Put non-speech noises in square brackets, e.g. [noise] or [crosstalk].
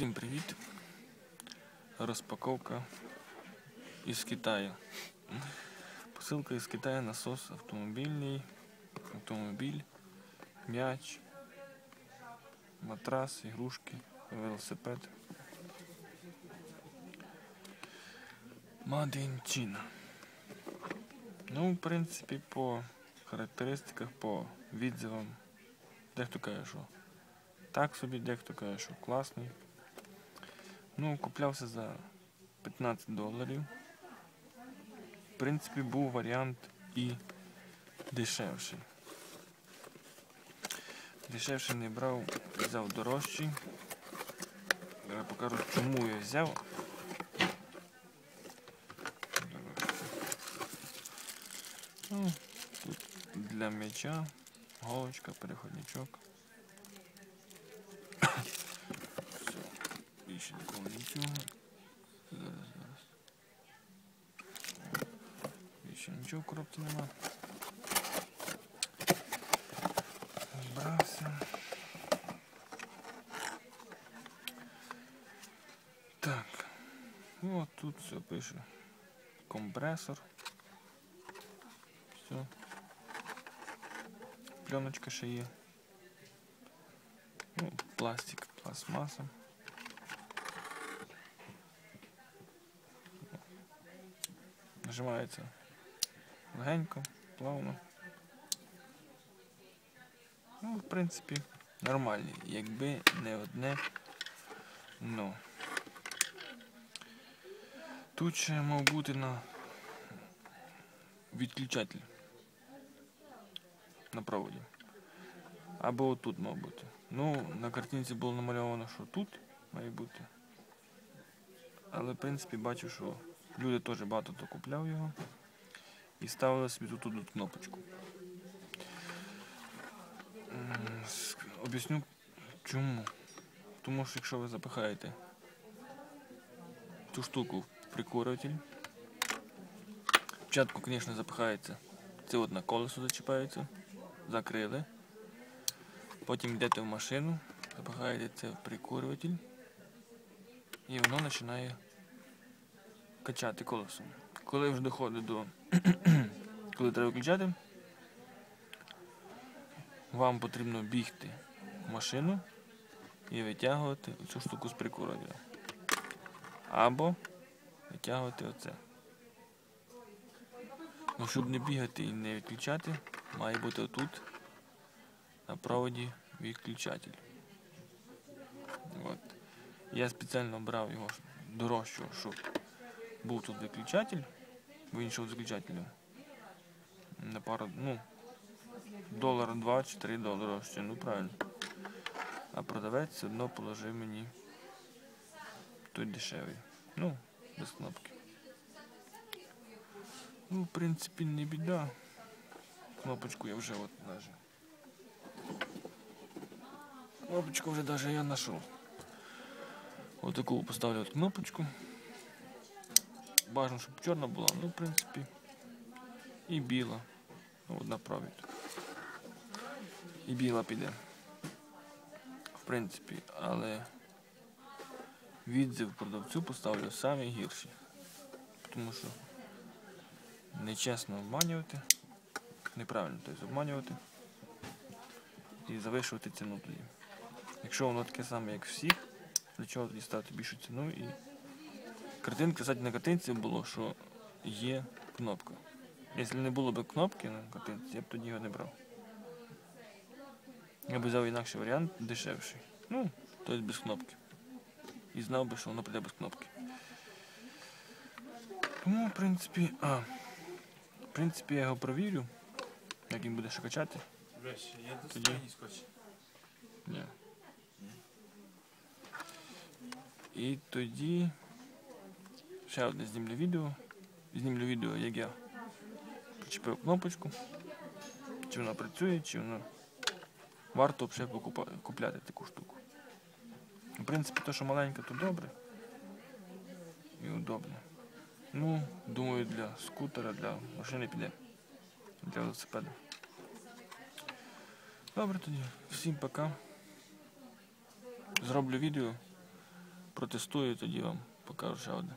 Всім привіт! Розпаковка із Китаю. Посилка із Китаю, насос автомобільний, автомобіль, м'яч, матрас, ігрушки, велосипед. China. Ну, в принципі, по характеристиках, по відзивам, дехто каже, що так собі, дехто каже, що класний. Ну, куплявся за 15 доларів. В принципі, був варіант і дешевший. Дешевший не брав, взяв дорожчий. Я покажу, чому я взяв. Ну, тут для м'яча, голочка, переходничок. Все, більше нічого. Зараз, зараз. Більше нічого в коробці нема. Збрався. Так. Ну, от тут все пише. Компресор. Все. Пленочка ще є. Ну, пластик, пластмаса. Нажимається легенько, плавно. Ну, в принципі, нормальний, якби не одне но. Тут ще мав бути на відключатель на проводі. Або отут мав бути. Ну, на картинці було намальовано, що тут має бути. Але в принципі бачу, що люди теж багато хто купляв його і ставили собі тут тут кнопочку. Об'ясню чому. Тому що якщо ви запихаєте цю штуку в прикурюватель, спочатку, звісно, запихається. Це от на колесо зачіпається, закрили. Потім йдете в машину, запихаєте це в прикурюватель і воно починає качати колесом. Коли вже доходить до [clears throat] коли треба виключати, вам потрібно бігти в машину і витягувати цю штуку з прикурювателя. Або витягувати оце. Ну, щоб не бігати і не відключати, має бути отут на проводі відключатель. От. Я спеціально брав його дорожчого, щоб був тут виключатель, іншого з виключателем. На пару, ну, долара 2 чи 3 долара ще, ну правильно. А продавець все одно положив мені той дешевий. Ну, без кнопки. Ну, в принципі, не біда. Кнопочку я вже от даже. Кнопочку вже даже я знайшов. Ось таку поставлю от кнопочку. Бажано, щоб чорна була, ну, в принципі, і біла. Ну, одна провід. І біла піде. В принципі, але відзив продавцю поставлю самі гірші. Тому що нечесно обманювати, неправильно тобто обманювати і завишувати ціну тоді. Якщо воно таке саме, як всіх, для чого тоді ставити більшу ціну і картинка, кстати, на картинці було, що є кнопка. Якщо не було б кнопки на картинці, я б тоді його не брав. Я б взяв інакший варіант, дешевший. Ну, тобто без кнопки. І знав би, що воно прийде без кнопки. Тому, в принципі, а, в принципі, я його провірю, як він буде ще качати. Я Тоді. Ні. І тоді ще одне знімлю відео. Знімлю відео, як я причепив кнопочку. Чи вона працює, чи вона варто взагалі купляти таку штуку. В принципі, то, що маленька, то добре. І удобно. Ну, думаю, для скутера, для машини піде. Для велосипеда. Добре тоді. Всім пока. Зроблю відео, протестую, тоді вам покажу ще одне.